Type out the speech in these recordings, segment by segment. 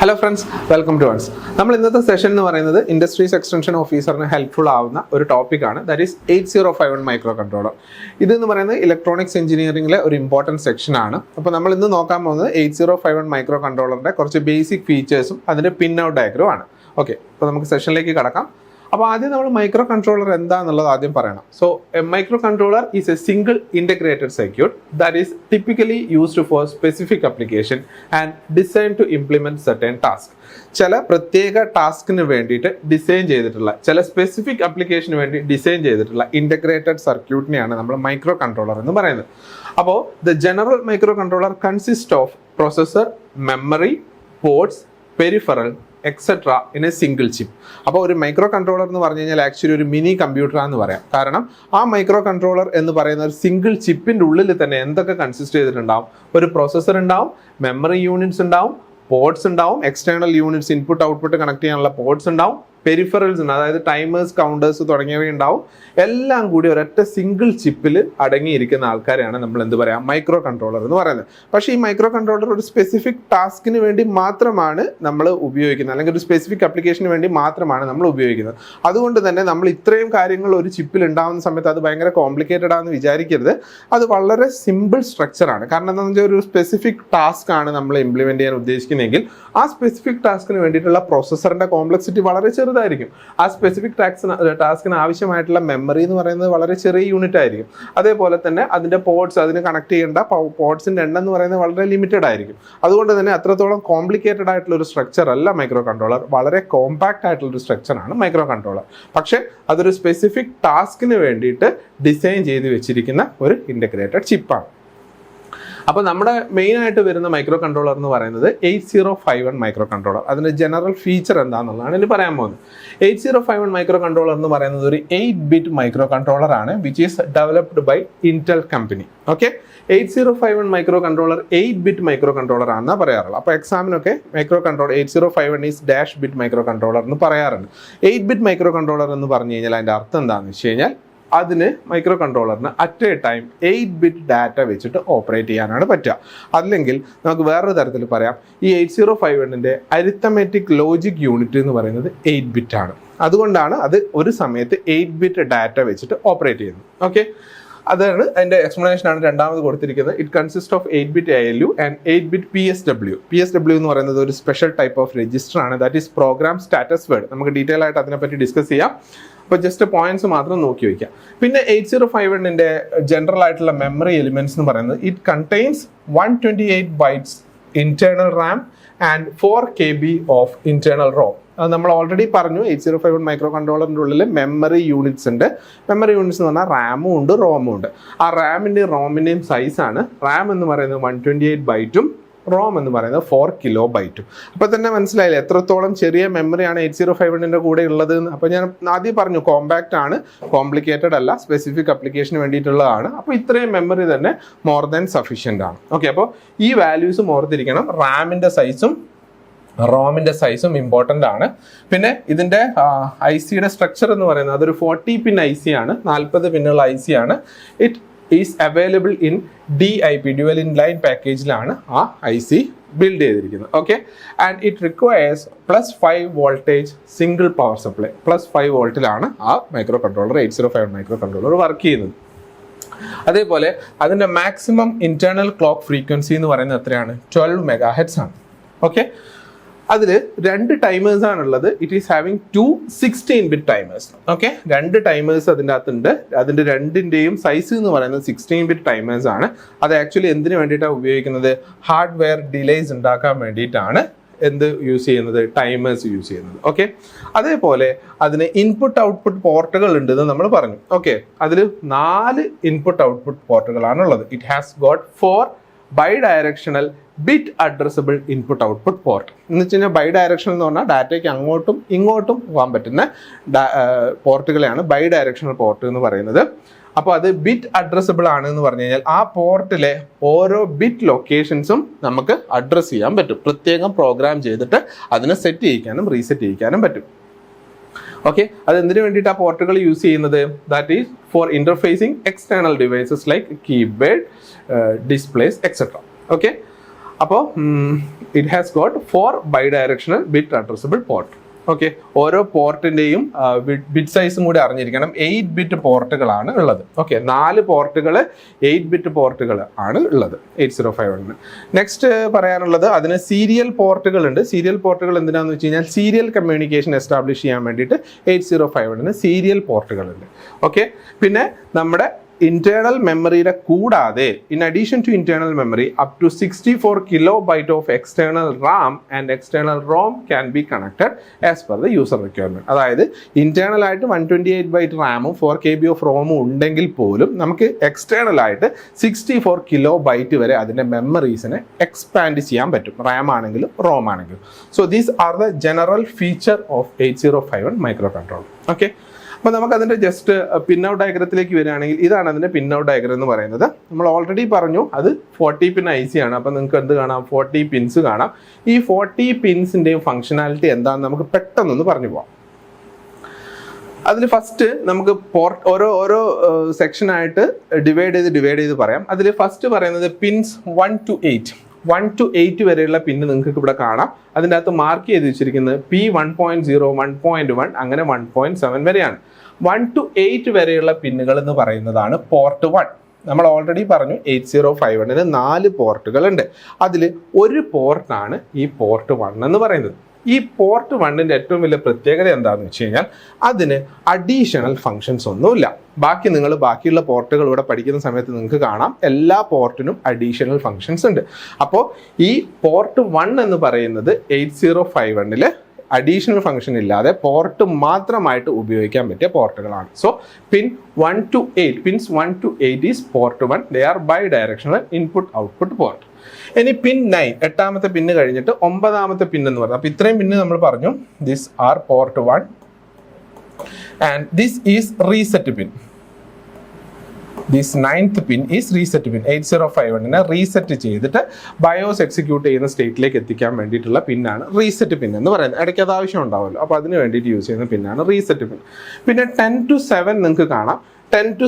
Hello friends welcome to once നമ്മൾ ഇന്നത്തെ session എന്ന് പറയുന്നത് ഇൻഡസ്ട്രീസ് എക്സ്റ്റൻഷൻ ഓഫീസറിന് ഹെൽപ്ഫുൾ ആവുന്ന ഒരു ടോപ്പിക്കാണ് that is eight zero five one micro controller ഇതെന്ന് പറയുന്നത് ഇലക്ട്രോണിക്സ് എഞ്ചിനീയറിംഗിലെ ഒരു ഇമ്പോർട്ടന്റ് സെക്ഷനാണ് അപ്പോൾ നമ്മൾ ഇന്ന് നോക്കാൻ പോകുന്നത് eight zero five one micro കൺട്രോളറിന്റെ കുറച്ച് ബേസിക് ഫീച്ചേഴ്സും അതിന്റെ പിൻ ഔട്ട് ഡയഗ്രവും ആണ്. ഓക്കെ അപ്പോൾ നമുക്ക് സെഷനിലേക്ക് കടക്കാം. അപ്പോൾ ആദ്യം നമ്മൾ മൈക്രോ കൺട്രോളർ എന്താണെന്നുള്ളത് ആദ്യം പറയണം. So a micro controller is a single integrated circuit that is typically used for specific application and design to implement certain task ചില പ്രത്യേക ടാസ്കിന് വേണ്ടിയിട്ട് ഡിസൈൻ ചെയ്തിട്ടുള്ള ചില സ്പെസിഫിക് അപ്ലിക്കേഷന് വേണ്ടി ഡിസൈൻ ചെയ്തിട്ടുള്ള ഇന്റഗ്രേറ്റഡ് സർക്യൂട്ടിനെയാണ് നമ്മൾ മൈക്രോ കൺട്രോളർ എന്ന് പറയുന്നത്. അപ്പോൾ the general micro controller consist of processor memory ports peripheral etcetera in a single chip അപ്പോൾ ഒരു മൈക്രോ കൺട്രോളർ എന്ന് പറഞ്ഞു കഴിഞ്ഞാൽ ആക്ച്വലി ഒരു മിനി കമ്പ്യൂട്ടർ എന്ന് പറയാം. കാരണം ആ മൈക്രോ കൺട്രോളർ എന്ന് പറയുന്ന ഒരു സിംഗിൾ ചിപ്പിന്റെ ഉള്ളിൽ തന്നെ എന്തൊക്കെ കൺസിസ്റ്റ് ചെയ്തിട്ടുണ്ടാവും? ഒരു പ്രോസസ്സർ ഉണ്ടാവും മെമ്മറി യൂണിറ്റ്സ് ഉണ്ടാവും പോർട്സ് ഉണ്ടാവും external units input output connect ചെയ്യാനുള്ള പോർട്സ് ഉണ്ടാവും പെരിഫറൽസ് ഉണ്ട്. അതായത് ടൈമേഴ്സ് കൗണ്ടേഴ്സ് തുടങ്ങിയവയുണ്ടാവും എല്ലാം കൂടി ഒരൊറ്റ സിംഗിൾ ചിപ്പിൽ അടങ്ങിയിരിക്കുന്ന ആൾക്കാരെയാണ് നമ്മൾ എന്ത് പറയാം മൈക്രോ കൺട്രോളർ എന്ന് പറയുന്നത്. പക്ഷേ ഈ മൈക്രോ കൺട്രോളർ ഒരു സ്പെസിഫിക് ടാസ്കിന് വേണ്ടി മാത്രമാണ് നമ്മൾ ഉപയോഗിക്കുന്നത്. അല്ലെങ്കിൽ ഒരു സ്പെസിഫിക് അപ്ലിക്കേഷന് വേണ്ടി മാത്രമാണ് നമ്മൾ ഉപയോഗിക്കുന്നത്. അതുകൊണ്ട് തന്നെ നമ്മൾ ഇത്രയും കാര്യങ്ങൾ ഒരു ചിപ്പിൽ ഉണ്ടാകുന്ന സമയത്ത് അത് ഭയങ്കര കോംപ്ലിക്കേറ്റഡ് ആണെന്ന് വിചാരിക്കരുത്. അത് വളരെ സിമ്പിൾ സ്ട്രക്ചറാണ് കാരണം എന്താണെന്ന് വെച്ചാൽ ഒരു സ്പെസിഫിക് ടാസ്ക് ആണ് നമ്മൾ ഇംപ്ലിമെന്റ് ചെയ്യാൻ ഉദ്ദേശിക്കുന്നതെങ്കിൽ ആ സ്പെസിഫിക് ടാസ്കിന് വേണ്ടിയിട്ടുള്ള പ്രോസസ്സറിന്റെ കോംപ്ലക്സിറ്റി വളരെ ചെറുതായിരിക്കും. ആ സ്പെസിഫിക് ടാക്സിന് ടാസ്കിന് ആവശ്യമായിട്ടുള്ള മെമ്മറി എന്ന് പറയുന്നത് വളരെ ചെറിയ യൂണിറ്റ് ആയിരിക്കും. അതേപോലെ തന്നെ അതിന്റെ പോർട്സ് അതിന് കണക്ട് ചെയ്യേണ്ട പോർട്സിന്റെ എണ്ണം എന്ന് പറയുന്നത് വളരെ ലിമിറ്റഡ് ആയിരിക്കും. അതുകൊണ്ട് തന്നെ അത്രത്തോളം കോംപ്ലിക്കേറ്റഡ് ആയിട്ടുള്ള ഒരു സ്ട്രക്ചർ അല്ല മൈക്രോ കൺട്രോളർ വളരെ കോമ്പാക്റ്റ് ആയിട്ടുള്ള ഒരു സ്ട്രക്ചറാണ് മൈക്രോ കൺട്രോളർ പക്ഷേ അതൊരു സ്പെസിഫിക് ടാസ്കിന് വേണ്ടിയിട്ട് ഡിസൈൻ ചെയ്ത് വെച്ചിരിക്കുന്ന ഒരു ഇന്റഗ്രേറ്റഡ് ചിപ്പാണ് അപ്പോൾ നമ്മുടെ മെയിൻ ആയിട്ട് വരുന്ന മൈക്രോ കൺട്രോളർ എന്ന് പറയുന്നത് eight zero five one micro controller അതിന്റെ ജനറൽ ഫീച്ചർ എന്താണെന്നുള്ളതാണ് ഇനി പറയാൻ പോകുന്നത്. Eight zero five one micro controller എന്ന് പറയുന്നത് ഒരു എയ്റ്റ് ബിറ്റ് മൈക്രോ കൺട്രോളർ ആണ് which is developed by Intel company okay eight zero five one micro controller eight bit micro controller ആണെന്നാണ് പറയാറുള്ളത്. അപ്പോൾ എക്സാമിനൊക്കെ micro control eight zero five one is dash bit micro controller എന്ന് പറയാറുണ്ട്. Eight bit micro controller എന്ന് പറഞ്ഞു കഴിഞ്ഞാൽ അതിന്റെ അർത്ഥം എന്താണെന്ന് വെച്ച് കഴിഞ്ഞാൽ അതിന് micro കൺട്രോളറിന് at a time eight bit data വെച്ചിട്ട് ഓപ്പറേറ്റ് ചെയ്യാനാണ് പറ്റുക. അല്ലെങ്കിൽ നമുക്ക് വേറൊരു തരത്തിൽ പറയാം. ഈ എയ്റ്റ് സീറോ ഫൈവ് വണ്ണിന്റെ അരിത്തമെറ്റിക് ലോജിക് യൂണിറ്റ് എന്ന് പറയുന്നത് എയ്റ്റ് ബിറ്റ് ആണ്. അതുകൊണ്ടാണ് അത് ഒരു സമയത്ത് എയ്റ്റ് ബിറ്റ് ഡാറ്റ വെച്ചിട്ട് ഓപ്പറേറ്റ് ചെയ്യുന്നത്. ഓക്കെ അതാണ് അതിന്റെ എക്സ്പ്ലനേഷൻ ആണ് രണ്ടാമത് കൊടുത്തിരിക്കുന്നത്. It consist of eight bit A L U and eight bit P S W P S W എന്ന് പറയുന്നത് ഒരു സ്പെഷ്യൽ ടൈപ്പ് ഓഫ് രജിസ്റ്റർ ആണ്. That is program status word നമുക്ക് ഡീറ്റെയിൽ ആയിട്ട് അതിനെപ്പറ്റി ഡിസ്കസ് ചെയ്യാം. അപ്പോൾ ജസ്റ്റ് പോയിന്റ്സ് മാത്രം നോക്കി വയ്ക്കാം. പിന്നെ എയ്റ്റ് സീറോ ഫൈവ് എണ്ണിന്റെ ജനറൽ ആയിട്ടുള്ള മെമ്മറി എലിമെന്റ്സ് എന്ന് പറയുന്നത് it contains one twenty eight bytes internal RAM and four K B of internal ROM നമ്മൾ ഓൾറെഡി പറഞ്ഞു eight zero five one micro കൺട്രോളറിന്റെ ഉള്ളിൽ മെമ്മറി യൂണിറ്റ്സ് ഉണ്ട്. മെമ്മറി യൂണിറ്റ്സ് എന്ന് പറഞ്ഞാൽ റാമും ഉണ്ട് റോമും ഉണ്ട്. ആ റാമിന്റെയും റോമിന്റെയും സൈസാണ് റാം എന്ന് പറയുന്നത് വൺ ട്വന്റി എയ്റ്റ് ബൈറ്റും റോം എന്ന് പറയുന്നത് ഫോർ കിലോ ബൈറ്റും അപ്പോൾ തന്നെ മനസ്സിലായില്ലേ? എത്രത്തോളം ചെറിയ മെമ്മറിയാണ് എയ്റ്റ് സീറോ ഫൈവ് വണ്ണിന്റെ കൂടെ ഉള്ളത് എന്ന്. അപ്പോൾ ഞാൻ ആദ്യം പറഞ്ഞു കോമ്പാക്റ്റ് ആണ് കോംപ്ലിക്കേറ്റഡ് അല്ല സ്പെസിഫിക് അപ്ലിക്കേഷന് വേണ്ടിയിട്ടുള്ളതാണ്. അപ്പോൾ ഇത്രയും മെമ്മറി തന്നെ മോർ ദാൻ സഫീഷ്യന്റ് ആണ്. ഓക്കെ അപ്പോൾ ഈ വാല്യൂസ് ഓർത്തിരിക്കണം. റാമിന്റെ സൈസും റോമിന്റെ സൈസും ഇമ്പോർട്ടന്റ് ആണ്. പിന്നെ ഇതിന്റെ ഐ സിയുടെ സ്ട്രക്ചർ എന്ന് പറയുന്നത് അതൊരു ഫോർട്ടി പിൻ ഐ സി ആണ് നാൽപ്പത് പിന്നുള്ള ഐ സി ആണ്. It is available in D I P dual in line പാക്കേജിലാണ് ആ ഐ സി ബിൽഡ് ചെയ്തിരിക്കുന്നത്. Okay and it requires plus five voltage single power supply plus five വോൾട്ടിലാണ് ആ micro controller eight zero five micro controller work ചെയ്യുന്നത്. അതേപോലെ അതിന്റെ maximum internal clock frequency എന്ന് പറയുന്നത് എത്രയാണ്? Twelve mega hertz ആണ്. ഓക്കെ അതിൽ രണ്ട് ടൈമേഴ്സ് ആണുള്ളത്. It is having two sixteen bit timers okay രണ്ട് ടൈമേഴ്സ് അതിന്റെ അകത്തുണ്ട് അതിന്റെ രണ്ടിന്റെയും സൈസ് എന്ന് പറയുന്നത് സിക്സ്റ്റീൻ ബിറ്റ് ടൈമേഴ്സ് ആണ്. അത് ആക്ച്വലി എന്തിനു വേണ്ടിയിട്ടാണ് ഉപയോഗിക്കുന്നത്? ഹാർഡ്വെയർ ഡിലേസ് ഉണ്ടാക്കാൻ വേണ്ടിയിട്ടാണ് എന്ത് യൂസ് ചെയ്യുന്നത്? ടൈമേഴ്സ് യൂസ് ചെയ്യുന്നത്. ഓക്കെ അതേപോലെ അതിന് ഇൻപുട്ട് ഔട്ട്പുട്ട് പോർട്ടുകൾ ഉണ്ടെന്ന് നമ്മൾ പറഞ്ഞു. ഓക്കെ അതിൽ നാല് input output പോർട്ടുകളാണുള്ളത് it has got four bidirectional bit addressable input output port എന്ന് വെച്ച് കഴിഞ്ഞാൽ ബൈ ഡയറക്ഷണൽ എന്ന് പറഞ്ഞാൽ ഡാറ്റയ്ക്ക് അങ്ങോട്ടും ഇങ്ങോട്ടും പോകാൻ പറ്റുന്ന പോർട്ടുകളെയാണ് ബൈ ഡയറക്ഷണൽ പോർട്ട് എന്ന് പറയുന്നത്. അപ്പോൾ അത് ബിറ്റ് അഡ്രസ്സബിൾ ആണ് എന്ന് പറഞ്ഞു കഴിഞ്ഞാൽ ആ പോർട്ടിലെ ഓരോ ബിറ്റ് ലൊക്കേഷൻസും നമുക്ക് അഡ്രസ്സ് ചെയ്യാൻ പറ്റും. പ്രത്യേകം പ്രോഗ്രാം ചെയ്തിട്ട് അതിനെ സെറ്റ് ചെയ്യിക്കാനും റീസെറ്റ് ചെയ്യിക്കാനും പറ്റും. ഓക്കെ അത് എന്തിനു വേണ്ടിയിട്ട് ആ പോർട്ടുകൾ യൂസ് ചെയ്യുന്നത് that is for interfacing external devices like keyboard displays etcetera okay അപ്പോൾ it has got four bidirectional bit addressable port okay ഓരോ പോർട്ടിന്റെയും ബിറ്റ് സൈസും കൂടി അറിഞ്ഞിരിക്കണം. എയ്റ്റ് ബിറ്റ് പോർട്ടുകളാണ് ഉള്ളത്. ഓക്കെ നാല് പോർട്ടുകൾ എയ്റ്റ് ബിറ്റ് പോർട്ടുകൾ ആണ് ഉള്ളത്. എയ്റ്റ് സീറോ ഫൈവ് വണ്ണിന് നെക്സ്റ്റ് പറയാനുള്ളത് അതിന് സീരിയൽ പോർട്ടുകൾ ഉണ്ട്. സീരിയൽ പോർട്ടുകൾ എന്തിനാന്ന് വെച്ച് കഴിഞ്ഞാൽ സീരിയൽ കമ്മ്യൂണിക്കേഷൻ എസ്റ്റാബ്ലിഷ് ചെയ്യാൻ വേണ്ടിയിട്ട് എയ്റ്റ് സീറോ ഫൈവ് വണ്ണിന് സീരിയൽ പോർട്ടുകളുണ്ട് ഓക്കെ പിന്നെ നമ്മുടെ ഇന്റേണൽ മെമ്മറിയുടെ കൂടാതെ in addition to internal memory up to sixty four kilo byte of external RAM and external ROM can be connected as per the user requirement അതായത് internal ആയിട്ട് one twenty eight byte റാമും four K B of റോമും ഉണ്ടെങ്കിൽ പോലും നമുക്ക് external ആയിട്ട് sixty four kilo byte വരെ അതിന്റെ മെമ്മറീസിനെ എക്സ്പാൻഡ് ചെയ്യാൻ പറ്റും. റാം ആണെങ്കിലും റോം ആണെങ്കിലും. So these are the general feature of eight zero five one micro control okay അപ്പോൾ നമുക്ക് അതിന്റെ ജസ്റ്റ് പിൻ ഔട്ട് ഡയഗ്രത്തിലേക്ക് വരികയാണെങ്കിൽ ഇതാണ് അതിന്റെ പിൻ ഔട്ട് ഡയഗ്രം എന്ന് പറയുന്നത്. നമ്മൾ ഓൾറെഡി പറഞ്ഞു അത് ഫോർട്ടി പിൻ ഐ സി ആണ്. അപ്പോൾ നിങ്ങൾക്ക് എന്ത് കാണാം? ഫോർട്ടി പിൻസ് കാണാം. ഈ ഫോർട്ടി പിൻസിന്റെയും ഫംഗ്ഷനാലിറ്റി എന്താണെന്ന് നമുക്ക് പെട്ടെന്നൊന്ന് പറഞ്ഞു പോവാം. അതിൽ ഫസ്റ്റ് നമുക്ക് പോർട്ട് ഓരോ ഓരോ സെക്ഷനായിട്ട് ഡിവൈഡ് ചെയ്ത് ഡിവൈഡ് ചെയ്ത് പറയാം. അതിൽ ഫസ്റ്റ് പറയുന്നത് pins one to eight one to eight വരെയുള്ള പിന്ന് നിങ്ങൾക്ക് ഇവിടെ കാണാം. അതിന്റെ അകത്ത് മാർക്ക് ചെയ്ത് വെച്ചിരിക്കുന്നത് P one point zero one point one അങ്ങനെ വൺ പോയിന്റ് സെവൻ വരെയാണ്. വൺ ടു എയ്റ്റ് വരെയുള്ള പിന്നുകൾ എന്ന് പറയുന്നതാണ് പോർട്ട് വൺ നമ്മൾ ഓൾറെഡി പറഞ്ഞു എയ്റ്റ് സീറോ ഫൈവ് വണ്ണിന് നാല് പോർട്ടുകൾ ഉണ്ട് അതിൽ ഒരു പോർട്ടാണ് ഈ പോർട്ട് വൺ എന്ന് പറയുന്നത്. ഈ പോർട്ട് വണ്ണിന്റെ ഏറ്റവും വലിയ പ്രത്യേകത എന്താണെന്ന് വെച്ച് കഴിഞ്ഞാൽ അതിന് അഡീഷണൽ ഫങ്ഷൻസ് ഒന്നുമില്ല. ബാക്കി നിങ്ങൾ ബാക്കിയുള്ള പോർട്ടുകൾ ഇവിടെ പഠിക്കുന്ന സമയത്ത് നിങ്ങൾക്ക് കാണാം. എല്ലാ പോർട്ടിനും അഡീഷണൽ ഫങ്ഷൻസ് ഉണ്ട്. അപ്പോൾ ഈ പോർട്ട് വൺ എന്ന് പറയുന്നത് എയ്റ്റ് സീറോ ഫൈവ് വണ്ണിൽ അഡീഷണൽ ഫംഗ്ഷൻ ഇല്ലാതെ പോർട്ട് മാത്രമായിട്ട് ഉപയോഗിക്കാൻ പറ്റിയ പോർട്ടുകളാണ്. So pin one to eight pins one to eight is port one they are bidirectional input output port ഇനി പിൻ നയൻ എട്ടാമത്തെ പിന്ന് കഴിഞ്ഞിട്ട് ഒമ്പതാമത്തെ പിൻ എന്ന് പറഞ്ഞു അപ്പൊ ഇത്രയും പിന്ന് നമ്മൾ പറഞ്ഞു. This are port one and this is reset pin this ninth pin is reset pin eight zero five വണ്ണിനെ reset ചെയ്തിട്ട് ബയോസ് എക്സിക്യൂട്ട് ചെയ്യുന്ന സ്റ്റേറ്റിലേക്ക് എത്തിക്കാൻ വേണ്ടിയിട്ടുള്ള പിന്നാണ് റീസെറ്റ് പിൻ എന്ന് പറയുന്നത്. ഇടയ്ക്ക് അത് ആവശ്യം ഉണ്ടാവുമല്ലോ. അപ്പോൾ അതിന് വേണ്ടിയിട്ട് യൂസ് ചെയ്യുന്ന പിന്നാണ് റീസെറ്റ് പിൻ പിന്നെ ടെൻ ടു സെവൻ നിങ്ങൾക്ക് കാണാം. Ten to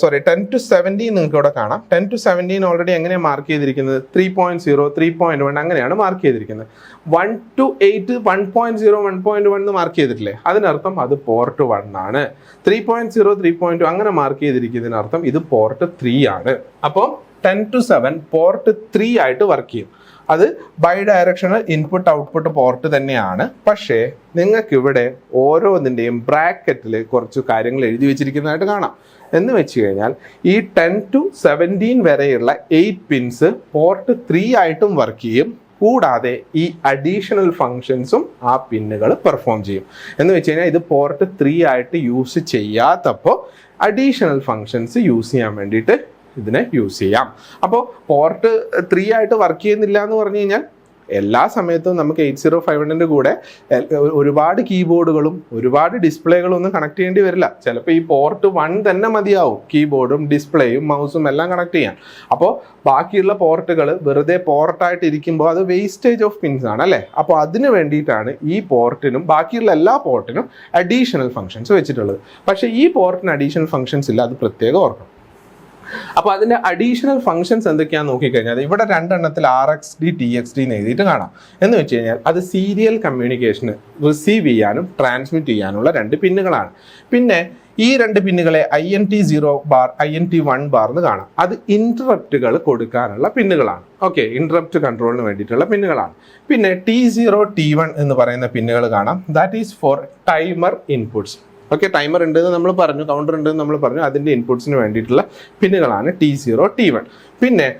sorry ten to seventeen നിങ്ങൾക്ക് ഇവിടെ കാണാം. ടെൻ ടു സെവന്റീൻ ഓൾറെഡി എങ്ങനെയാണ് മാർക്ക് ചെയ്തിരിക്കുന്നത്? Three point zero three point one അങ്ങനെയാണ് മാർക്ക് ചെയ്തിരിക്കുന്നത്. One to eight one point zero one point one എന്ന് മാർക്ക് ചെയ്തിട്ടില്ലേ? അതിനർത്ഥം അത് പോർട്ട് വൺ ആണ്. Three point zero three point അങ്ങനെ മാർക്ക് ചെയ്തിരിക്കുന്നതിനർത്ഥം ഇത് പോർട്ട് ത്രീ ആണ്. അപ്പോൾ ten to seven port three ആയിട്ട് വർക്ക് ചെയ്യും. അത് bidirectional input output port തന്നെയാണ്. പക്ഷേ നിങ്ങൾക്ക് ഇവിടെ ഓരോന്നിന്റെയും ബ്രാക്കറ്റിൽ കുറച്ച് കാര്യങ്ങൾ എഴുതി വെച്ചിരിക്കുന്നതായിട്ട് കാണാം. എന്ന് വെച്ച് കഴിഞ്ഞാൽ ഈ ടെൻ ടു സെവന്റീൻ വരെയുള്ള എയ്റ്റ് പിൻസ് പോർട്ട് ത്രീ ആയിട്ടും വർക്ക് ചെയ്യും. കൂടാതെ ഈ അഡീഷണൽ ഫങ്ഷൻസും ആ പിന്നുകൾ പെർഫോം ചെയ്യും. എന്ന് വെച്ച് കഴിഞ്ഞാൽ ഇത് പോർട്ട് ത്രീ ആയിട്ട് യൂസ് ചെയ്യാത്തപ്പോൾ അഡീഷണൽ ഫങ്ഷൻസ് യൂസ് ചെയ്യാൻ വേണ്ടിയിട്ട് ഇതിനെ യൂസ് ചെയ്യാം. അപ്പോൾ പോർട്ട് ത്രീ ആയിട്ട് വർക്ക് ചെയ്യുന്നില്ല എന്ന് പറഞ്ഞു കഴിഞ്ഞാൽ എല്ലാ സമയത്തും നമുക്ക് എയ്റ്റ് സീറോ ഫൈവ് ഹൺഡ്രഡിന്റെ കൂടെ ഒരുപാട് കീബോർഡുകളും ഒരുപാട് ഡിസ്പ്ലേകളും ഒന്നും കണക്ട് ചെയ്യേണ്ടി വരില്ല. ചിലപ്പോൾ ഈ പോർട്ട് വൺ തന്നെ മതിയാവും. കീബോർഡും ഡിസ്പ്ലേയും മൗസും എല്ലാം കണക്ട് ചെയ്യാൻ. അപ്പോൾ ബാക്കിയുള്ള പോർട്ടുകൾ വെറുതെ പോർട്ടായിട്ട് ഇരിക്കുമ്പോൾ അത് വേസ്റ്റേജ് ഓഫ് പിൻസ് ആണ് അല്ലേ? അപ്പോൾ അതിന് വേണ്ടിയിട്ടാണ് ഈ പോർട്ടിനും ബാക്കിയുള്ള എല്ലാ പോർട്ടിനും അഡീഷണൽ ഫങ്ഷൻസ് വെച്ചിട്ടുള്ളത്. പക്ഷേ ഈ പോർട്ടിന് അഡീഷണൽ ഫങ്ഷൻസ് ഇല്ല അത് പ്രത്യേകം ഓർക്കണം. അപ്പോൾ അതിന്റെ അഡീഷണൽ ഫംഗ്ഷൻസ് എന്തൊക്കെയാണെന്ന് നോക്കിക്കഴിഞ്ഞാൽ ഇവിടെ രണ്ടെണ്ണത്തിൽ R X D T X D എന്ന് എഴുതിയിട്ട് കാണാം. എന്ന് വെച്ച് കഴിഞ്ഞാൽ അത് സീരിയൽ കമ്മ്യൂണിക്കേഷന് റിസീവ് ചെയ്യാനും ട്രാൻസ്മിറ്റ് ചെയ്യാനുള്ള രണ്ട് പിന്നുകളാണ്. പിന്നെ ഈ രണ്ട് പിന്നുകളെ I N T zero bar I N T one bar എന്ന് കാണാം. അത് ഇന്ററപ്റ്റുകൾ കൊടുക്കാനുള്ള പിന്നുകളാണ്. ഓക്കെ ഇന്ററപ്റ്റ് കൺട്രോളിന് വേണ്ടിയിട്ടുള്ള പിന്നുകളാണ്. പിന്നെ ടി സീറോ ടി വൺ എന്ന് പറയുന്ന പിന്നുകൾ കാണാം. That is for timer inputs okay timer ഉണ്ട് എന്ന് നമ്മൾ പറഞ്ഞു കൗണ്ടർ ഉണ്ട് എന്ന് നമ്മൾ പറഞ്ഞു അതിന്റെ ഇൻപുട്സിന് വേണ്ടിയിട്ടുള്ള പിന്നുകളാണ് ടി സീറോ ടി വൺ പിന്നെ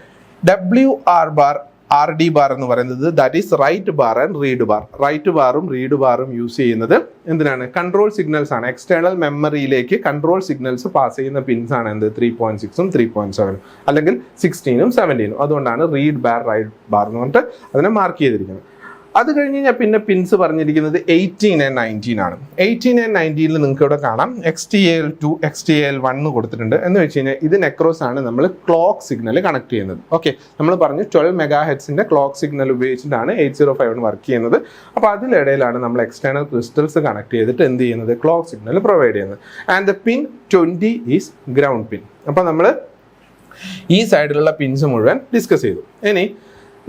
W R bar R D bar എന്ന് പറയുന്നത് that is write bar and read bar write ബാറും read ബാറും യൂസ് ചെയ്യുന്നത് എന്തിനാണ്? കൺട്രോൾ സിഗ്നൽസ് ആണ്. എക്സ്റ്റേണൽ മെമ്മറിയിലേക്ക് കൺട്രോൾ സിഗ്നൽസ് പാസ് ചെയ്യുന്ന പിൻസ് ആണ് എന്ത്? ത്രീ പോയിന്റ് സിക്സും ത്രീ പോയിന്റ് സെവനും അല്ലെങ്കിൽ സിക്സ്റ്റീനും സെവന്റീനും അതുകൊണ്ടാണ് റീഡ് ബാർ റൈറ്റ് ബാർ എന്ന് പറഞ്ഞിട്ട് അതിനെ മാർക്ക് ചെയ്തിരിക്കുന്നത്. അത് കഴിഞ്ഞ് കഴിഞ്ഞാൽ പിന്നെ പിൻസ് പറഞ്ഞിരിക്കുന്നത് എയ്റ്റീൻ ആൻഡ് നയന്റീൻ ആണ്. എയ്റ്റീൻ ആൻഡ് നയന്റീനിൽ നിങ്ങൾക്ക് ഇവിടെ കാണാം. X T L two X T L one കൊടുത്തിട്ടുണ്ട്. എന്ന് വെച്ച് കഴിഞ്ഞാൽ ഇത് നെക്രോസ് ആണ് നമ്മൾ ക്ലോക്ക് സിഗ്നൽ കണക്ട് ചെയ്യുന്നത്. ഓക്കെ നമ്മൾ പറഞ്ഞു ട്വൽവ് മെഗാ ഹെഡ്സിന്റെ ക്ലോക്ക് സിഗ്നൽ ഉപയോഗിച്ചിട്ടാണ് എയ്റ്റ് സീറോ ഫൈവ് വർക്ക് ചെയ്യുന്നത്. അപ്പോൾ അതിലിടയിലാണ് നമ്മൾ എക്സ്റ്റേണൽ ക്രിസ്റ്റൽസ് കണക്ട് ചെയ്തിട്ട് എന്ത് ചെയ്യുന്നത്? ക്ലോക്ക് സിഗ്നൽ പ്രൊവൈഡ് ചെയ്യുന്നത്. And the pin twenty is ground pin അപ്പോൾ നമ്മൾ ഈ സൈഡിലുള്ള പിൻസ് മുഴുവൻ ഡിസ്കസ് ചെയ്തു. ഇനി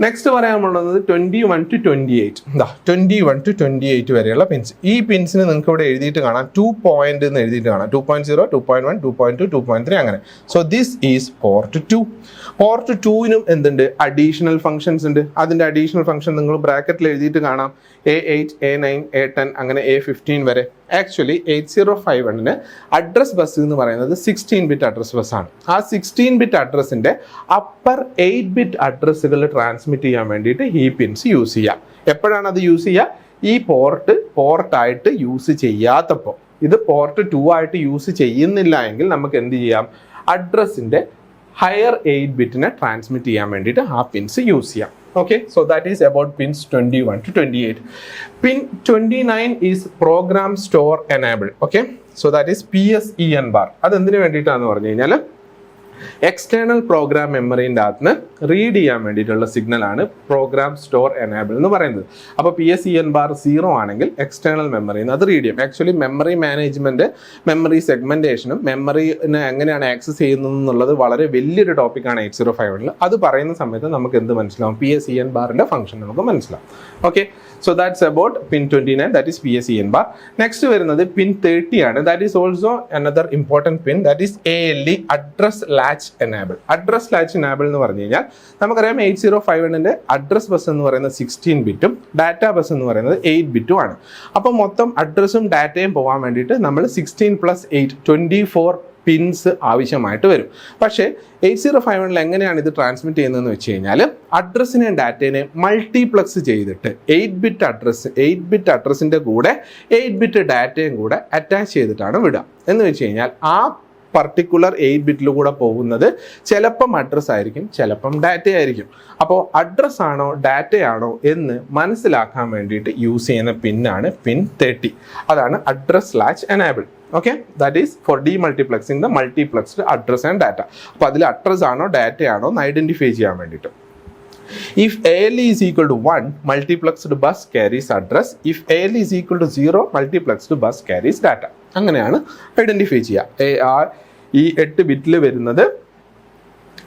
നെക്സ്റ്റ് പറയാനുള്ളത് twenty one to twenty eight എന്താ twenty one to twenty eight വരെയുള്ള പിൻസ് ഈ പിൻസിന് നിങ്ങൾക്ക് ഇവിടെ എഴുതിയിട്ട് കാണാം ടു പോയിന്റ് എന്ന് എഴുതിയിട്ട് കാണാം. Two point zero two point one two point two two point three അങ്ങനെ. So this is port two port ടുവിനും എന്തുണ്ട്? അഡീഷണൽ ഫംഗ്ഷൻസ് ഉണ്ട്. അതിന്റെ അഡീഷണൽ ഫംഗ്ഷൻ നിങ്ങൾ ബ്രാക്കറ്റിൽ എഴുതിയിട്ട് കാണാം. A eight A nine A ten അങ്ങനെ എ ഫിഫ്റ്റീൻ വരെ. ആക്ച്വലി എയ്റ്റ് സീറോ ഫൈവ് വണ്ണിന് അഡ്രസ് ബസ് എന്ന് പറയുന്നത് സിക്സ്റ്റീൻ ബിറ്റ് അഡ്രസ് ബസ്സാണ് ആ സിക്സ്റ്റീൻ ബിറ്റ് അഡ്രസ്സിന്റെ അപ്പർ എയ്റ്റ് ബിറ്റ് അഡ്രസ്സുകൾ ട്രാൻസ്മിറ്റ് ചെയ്യാൻ വേണ്ടിയിട്ട് ഹീ പിൻസ് യൂസ് ചെയ്യാം. എപ്പോഴാണ് അത് യൂസ് ചെയ്യുക? ഈ പോർട്ട് പോർട്ടായിട്ട് യൂസ് ചെയ്യാത്തപ്പോൾ. ഇത് പോർട്ട് ടു ആയിട്ട് യൂസ് ചെയ്യുന്നില്ല എങ്കിൽ നമുക്ക് എന്ത് ചെയ്യാം? അഡ്രസ്സിന്റെ ഹയർ എയ്റ്റ് ബിറ്റിനെ ട്രാൻസ്മിറ്റ് ചെയ്യാൻ വേണ്ടിയിട്ട് ആ പിൻസ് യൂസ് ചെയ്യാം. Twenty one to twenty eight pin twenty nine is program store enable okay so that is P S E N bar അത് എന്തിനു വേണ്ടിയിട്ടാണെന്ന് പറഞ്ഞു കഴിഞ്ഞാൽ എക്സ്റ്റേണൽ പ്രോഗ്രാം മെമ്മറിന്റെ അകത്ത് റീഡ് ചെയ്യാൻ വേണ്ടിയിട്ടുള്ള സിഗ്നലാണ് പ്രോഗ്രാം സ്റ്റോർ എനേബിൾ എന്ന് പറയുന്നത്. അപ്പോൾ P S E N bar zero ആണെങ്കിൽ എക്സ്റ്റേണൽ നിന്ന് അത് റീഡ് ചെയ്യും. ആക്ച്വലി മെമ്മറി മാനേജ്മെന്റ് മെമ്മറി സെഗ്മെന്റേഷനും മെമ്മറിനെ എങ്ങനെയാണ് ആക്സസ് ചെയ്യുന്നത് എന്നുള്ളത് വളരെ വലിയൊരു ടോപ്പിക്കാണ് എയ്റ്റ് സീറോ ഫൈവ് ഫൈവിൽ അത് പറയുന്ന സമയത്ത് നമുക്ക് എന്ത് മനസ്സിലാവും? പി എസ് ഇ എൻ ബാറിന്റെ ഫംഗ്ഷൻ നമുക്ക് മനസ്സിലാവും. Okay so that's about pin twenty nine that is P S E N bar next വരുന്നത് പിൻ തേർട്ടി ആണ്. That is also another important pin that is A L E address latch enable address latch enable എന്ന് പറഞ്ഞു കഴിഞ്ഞാൽ നമുക്കറിയാം eight zero five വണ്ണിന്റെ address bus എന്ന് പറയുന്നത് sixteen ബിറ്റും data bus എന്ന് പറയുന്നത് എയ്റ്റ് ബിറ്റും ആണ്. അപ്പോൾ മൊത്തം അഡ്രസ്സും ഡാറ്റയും പോകാൻ വേണ്ടിയിട്ട് നമ്മൾ sixteen plus eight twenty four pins ആവശ്യമായിട്ട് വരും. പക്ഷേ എയ്റ്റ് സീറോ ഫൈവ് വണ്ണിൽ എങ്ങനെയാണ് ഇത് ട്രാൻസ്മിറ്റ് ചെയ്യുന്നതെന്ന് വെച്ച് കഴിഞ്ഞാൽ അഡ്രസ്സിനെയും ഡാറ്റേനെയും മൾട്ടിപ്ലക്സ് ചെയ്തിട്ട് eight bit address eight bit അഡ്രസ്സിന്റെ കൂടെ എയ്റ്റ് ബിറ്റ് ഡാറ്റയും കൂടെ അറ്റാച്ച് ചെയ്തിട്ടാണ് വിടുക. എന്ന് വെച്ച് കഴിഞ്ഞാൽ ആ പർട്ടിക്കുലർ എയ്റ്റ് ബിറ്റിലൂടെ പോകുന്നത് ചിലപ്പം അഡ്രസ്സ് ആയിരിക്കും ചിലപ്പം ഡാറ്റ ആയിരിക്കും. അപ്പോൾ അഡ്രസ്സ് ആണോ ഡാറ്റയാണോ എന്ന് മനസ്സിലാക്കാൻ വേണ്ടിയിട്ട് യൂസ് ചെയ്യുന്ന പിന്നാണ് പിൻ തേർട്ടി അതാണ് address latch enable okay that is for demultiplexing the multiplexed address and data അപ്പോൾ അതിൽ അഡ്രസ് ആണോ ഡാറ്റ ആണോ എന്ന് ഐഡന്റിഫൈ ചെയ്യാൻ വേണ്ടിയിട്ട്. If AL is equal to 1, multiplexed bus carries address. If AL is equal to 0, multiplexed bus carries data. അങ്ങനെയാണ് identify ചെയ്യുക ആ ഈ എട്ട് ബിറ്റിൽ വരുന്നത്.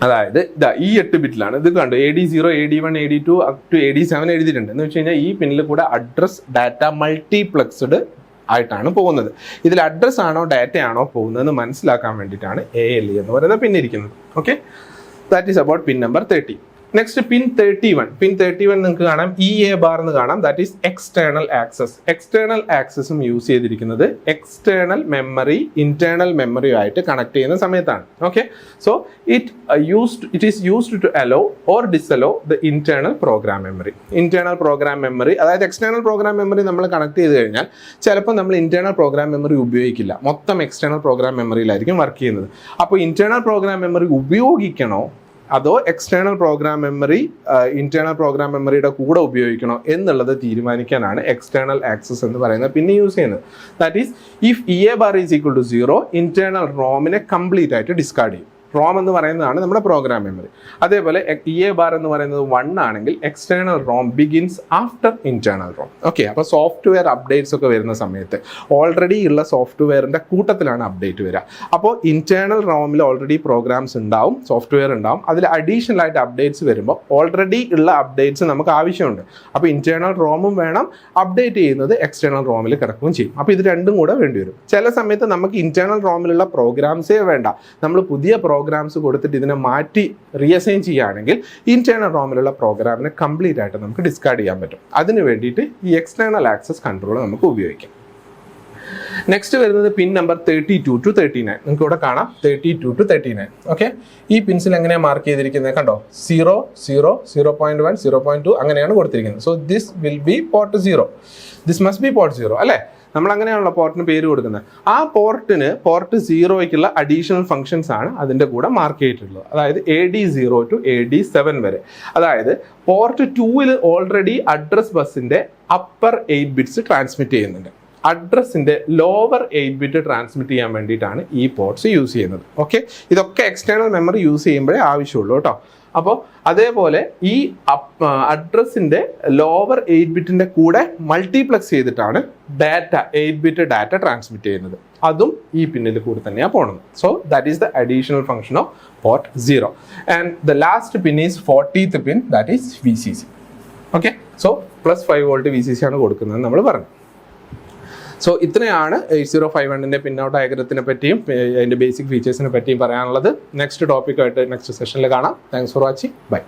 അതായത് ഇതാ ഈ എട്ട് ബിറ്റിലാണ് ഇത് കണ്ടു? A D zero A D one A D two up to A D seven എഴുതിയിട്ടുണ്ട്. എന്ന് വെച്ച് കഴിഞ്ഞാൽ ഈ പിന്നിൽ കൂടെ അഡ്രസ് ഡാറ്റ മൾട്ടിപ്ലക്സ്ഡ് ആയിട്ടാണ് പോകുന്നത്. ഇതിൽ അഡ്രസ് ആണോ ഡാറ്റ ആണോ പോകുന്നതെന്ന് മനസ്സിലാക്കാൻ വേണ്ടിയിട്ടാണ് എ എൽ എന്ന് പറയുന്നത് പിന്നിരിക്കുന്നത്. Okay that is about pin number thirty next pin thirty one pin thirty one നിങ്ങൾക്ക് കാണാം. ഇ എ ബാർ എന്ന് കാണാം. That is external access external ആക്സസും use ചെയ്തിരിക്കുന്നത് എക്സ്റ്റേണൽ മെമ്മറി ഇന്റേണൽ മെമ്മറിയുമായിട്ട് കണക്ട് ചെയ്യുന്ന സമയത്താണ്. Okay so it used it is used to allow or disallow the internal program memory internal program memory അതായത് external program memory നമ്മൾ connect ചെയ്ത് കഴിഞ്ഞാൽ ചിലപ്പോൾ നമ്മൾ ഇന്റേണൽ പ്രോഗ്രാം മെമ്മറി ഉപയോഗിക്കില്ല. മൊത്തം എക്സ്റ്റേണൽ പ്രോഗ്രാം മെമ്മറിയിലായിരിക്കും വർക്ക് ചെയ്യുന്നത്. അപ്പോൾ ഇന്റേണൽ പ്രോഗ്രാം മെമ്മറി ഉപയോഗിക്കണോ? അതോ external program memory internal program മെമ്മറിയുടെ കൂടെ ഉപയോഗിക്കണോ എന്നുള്ളത് തീരുമാനിക്കാനാണ് എക്സ്റ്റേണൽ ആക്സസ് എന്ന് പറയുന്നത് പിന്നെ യൂസ് ചെയ്യുന്നത്. That is if E A bar is equal to zero internal റോമിനെ complete ആയിട്ട് ഡിസ്കാർഡ് ചെയ്യും. റോം എന്ന് പറയുന്നതാണ് നമ്മുടെ പ്രോഗ്രാം മെമ്മറി അതേപോലെ ഇ എ ബാർ എന്ന് പറയുന്നത് വൺ ആണെങ്കിൽ external ROM begins after internal ROM okay അപ്പോൾ സോഫ്റ്റ്വെയർ അപ്ഡേറ്റ്സ് ഒക്കെ വരുന്ന സമയത്ത് ഓൾറെഡി ഉള്ള സോഫ്റ്റ്വെയറിന്റെ കൂട്ടത്തിലാണ് അപ്ഡേറ്റ് വരിക. അപ്പോൾ ഇന്റേണൽ റോമിൽ ഓൾറെഡി പ്രോഗ്രാംസ് ഉണ്ടാവും സോഫ്റ്റ്വെയർ ഉണ്ടാവും. അതിൽ അഡീഷണൽ ആയിട്ട് അപ്ഡേറ്റ്സ് വരുമ്പോൾ ഓൾറെഡി ഉള്ള അപ്ഡേറ്റ്സ് നമുക്ക് ആവശ്യമുണ്ട്. അപ്പോൾ ഇന്റേണൽ റോമും വേണം അപ്ഡേറ്റ് ചെയ്യുന്നത് എക്സ്റ്റേണൽ റോമിൽ കിടക്കുകയും ചെയ്യും. അപ്പോൾ ഇത് രണ്ടും കൂടെ വേണ്ടി വരും. ചില സമയത്ത് നമുക്ക് ഇന്റേണൽ റോമിലുള്ള പ്രോഗ്രാംസേ വേണ്ട. നമ്മൾ പുതിയ പ്രോഗ്രാംസ് കൊടുത്തിട്ട് ഇതിനെ മാറ്റി റീഅസൈൻ ചെയ്യുകയാണെങ്കിൽ ഇന്റേണൽ റോമിലുള്ള പ്രോഗ്രാമിനെ കംപ്ലീറ്റ് ആയിട്ട് നമുക്ക് ഡിസ്കാർഡ് ചെയ്യാൻ പറ്റും. അതിന് വേണ്ടിയിട്ട് ഈ എക്സ്റ്റേണൽ ആക്സസ് കൺട്രോൾ നമുക്ക് ഉപയോഗിക്കാം. നെക്സ്റ്റ് വരുന്നത് pin number thirty two to thirty nine നിങ്ങൾക്ക് ഇവിടെ കാണാം. Thirty two to thirty nine okay ഈ പിൻസിൽ എങ്ങനെയാണ് മാർക്ക് ചെയ്തിരിക്കുന്നത് കണ്ടോ? Zero zero zero point one zero point two അങ്ങനെയാണ് കൊടുത്തിരിക്കുന്നത്. So this will be port zero this must be port zero അല്ലേ? നമ്മൾ അങ്ങനെയാണല്ലോ പോർട്ടിന് പേര് കൊടുക്കുന്നത്. ആ പോർട്ടിന് പോർട്ട് സീറോയ്ക്കുള്ള അഡീഷണൽ ഫംഗ്ഷൻസ് ആണ് അതിന്റെ കൂടെ മാർക്ക് ചെയ്തിട്ടുള്ളത്. അതായത് A D zero to A D seven വരെ. അതായത് പോർട്ട് ടൂവിൽ ഓൾറെഡി അഡ്രസ് ബസ്സിന്റെ അപ്പർ എയ്റ്റ് ബിറ്റ്സ് ട്രാൻസ്മിറ്റ് ചെയ്യുന്നുണ്ട്. അഡ്രസ്സിന്റെ ലോവർ എയ്റ്റ് ബിറ്റ് ട്രാൻസ്മിറ്റ് ചെയ്യാൻ വേണ്ടിയിട്ടാണ് ഈ പോർട്സ് യൂസ് ചെയ്യുന്നത്. ഓക്കെ ഇതൊക്കെ എക്സ്റ്റേണൽ മെമ്മറി യൂസ് ചെയ്യുമ്പോഴേ ആവശ്യമുള്ളൂ കേട്ടോ. അപ്പോൾ അതേപോലെ ഈ അഡ്രസ്സിന്റെ ലോവർ എയ്റ്റ് ബിറ്റിന്റെ കൂടെ മൾട്ടിപ്ലക്സ് ചെയ്തിട്ടാണ് data eight bit data transmit ചെയ്യുന്നത്. അതും ഈ പിന്നിൽ കൂടെ തന്നെയാണ് പോണത്. So that is the additional function of port zero and the last pin is fortieth pin that is V C C okay so plus five volt V C C ആണ് കൊടുക്കുന്നത് നമ്മൾ പറഞ്ഞു. സോ ഇത്രയാണ് എയ്റ്റ് സീറോ ഫൈവ് വണ്ണിന്റെ പിന്നോട്ട് ഡയഗ്രത്തിനെ പറ്റിയും അതിന്റെ basic ഫീച്ചേഴ്സിനെ പറ്റിയും പറയാനുള്ളത്. നെക്സ്റ്റ് ടോപ്പിക്കായിട്ട് നെക്സ്റ്റ് സെഷനിൽ കാണാം. Thanks for watching bye